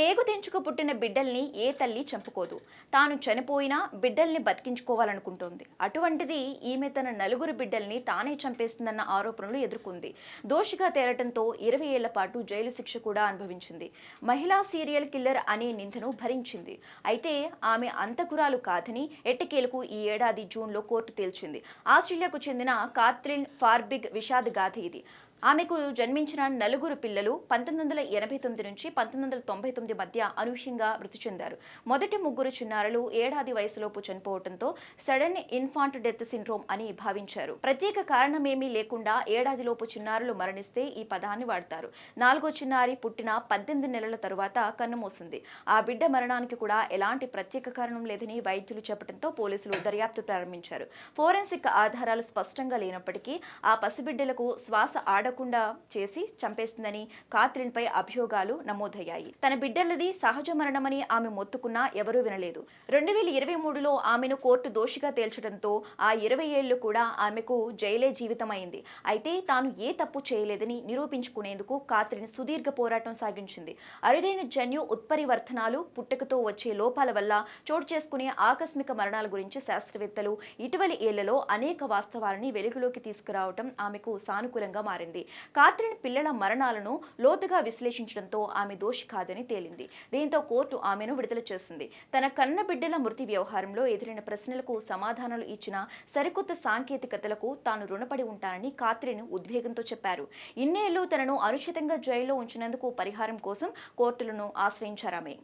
పేగు తెంచుకు పుట్టిన బిడ్డల్ని ఏ తల్లి చంపుకోదు. తాను చనిపోయినా బిడ్డల్ని బతికించుకోవాలనుకుంటోంది. అటువంటిది ఈమె తన నలుగురు బిడ్డల్ని తానే చంపేస్తుందన్న ఆరోపణలు ఎదుర్కొంది. దోషిగా తేరటంతో ఇరవై ఏళ్ళ పాటు జైలు శిక్ష కూడా అనుభవించింది. మహిళా సీరియల్ కిల్లర్ అనే నిందను భరించింది. అయితే ఆమె అంతకురాలు కాదని ఎట్టకేలకు ఈ ఏడాది జూన్లో కోర్టు తేల్చింది. ఆస్ట్రేలియాకు చెందిన కాత్రిన్ ఫార్బిగ్ విషాద గాథ ఇది. ఆమెకు జన్మించిన నలుగురు పిల్లలు పంతొమ్మిది వందల ఎనభై తొమ్మిది నుంచి పంతొమ్మిది వందల తొంభై తొమ్మిది మధ్య అనూహ్యంగా మృతి చెందారు. మొదటి ముగ్గురు చిన్నారులు ఏడాది వయసులోపు చనిపోవడంతో సడన్ ఇన్ఫాంట్ డెత్ సిండ్రోమ్ అని భావించారు. ప్రత్యేక కారణమేమీ లేకుండా ఏడాదిలోపు చిన్నారులు మరణిస్తే ఈ పదాన్ని వాడతారు. నాలుగో చిన్నారి పుట్టిన పద్దెనిమిది నెలల తరువాత కన్నుమూసింది ఆ బిడ్డ మరణానికి కూడా ఎలాంటి ప్రత్యేక కారణం లేదని వైద్యులు చెప్పడంతో పోలీసులు దర్యాప్తు ప్రారంభించారు. ఫోరెన్సిక్ ఆధారాలు స్పష్టంగా లేనప్పటికీ ఆ పసిబిడ్డలకు శ్వాస ఆడ ఆడకుండా చేసి చంపేస్తుందని కాత్రిన్పై అభియోగాలు నమోదయ్యాయి. తన బిడ్డలది సహజ మరణమని ఆమె మొత్తుకున్నా ఎవరూ వినలేదు. రెండు వేల ఇరవై మూడులో ఆమెను కోర్టు దోషిగా తేల్చడంతో ఆ ఇరవై ఏళ్ళు కూడా ఆమెకు జైలే జీవితమైంది. అయితే తాను ఏ తప్పు చేయలేదని నిరూపించుకునేందుకు కాత్రిన్ సుదీర్ఘ పోరాటం సాగించింది. అరుదైన జన్యు ఉత్పరివర్తనాలు పుట్టుకతో వచ్చే లోపాల వల్ల చోటు చేసుకునే ఆకస్మిక మరణాల గురించి శాస్త్రవేత్తలు ఇటీవలి ఏళ్ళలో అనేక వాస్తవాలని వెలుగులోకి తీసుకురావటం ఆమెకు సానుకూలంగా మారింది. కాత్రిన్ పిల్లల మరణాలను లోతుగా విశ్లేషించడంతో ఆమె దోషి కాదని తేలింది. దీంతో కోర్టు ఆమెను విడుదల చేసింది. తన కన్న బిడ్డల మృతి వ్యవహారంలో ఎదురైన ప్రశ్నలకు సమాధానాలు ఇచ్చిన సరికొత్త సాంకేతికతలకు తాను రుణపడి ఉంటానని కాత్రిన్ ఉద్వేగంతో చెప్పారు. ఇన్నేళ్ళు తనను అనుచితంగా జైల్లో ఉంచినందుకు పరిహారం కోసం కోర్టులను ఆశ్రయించారామె.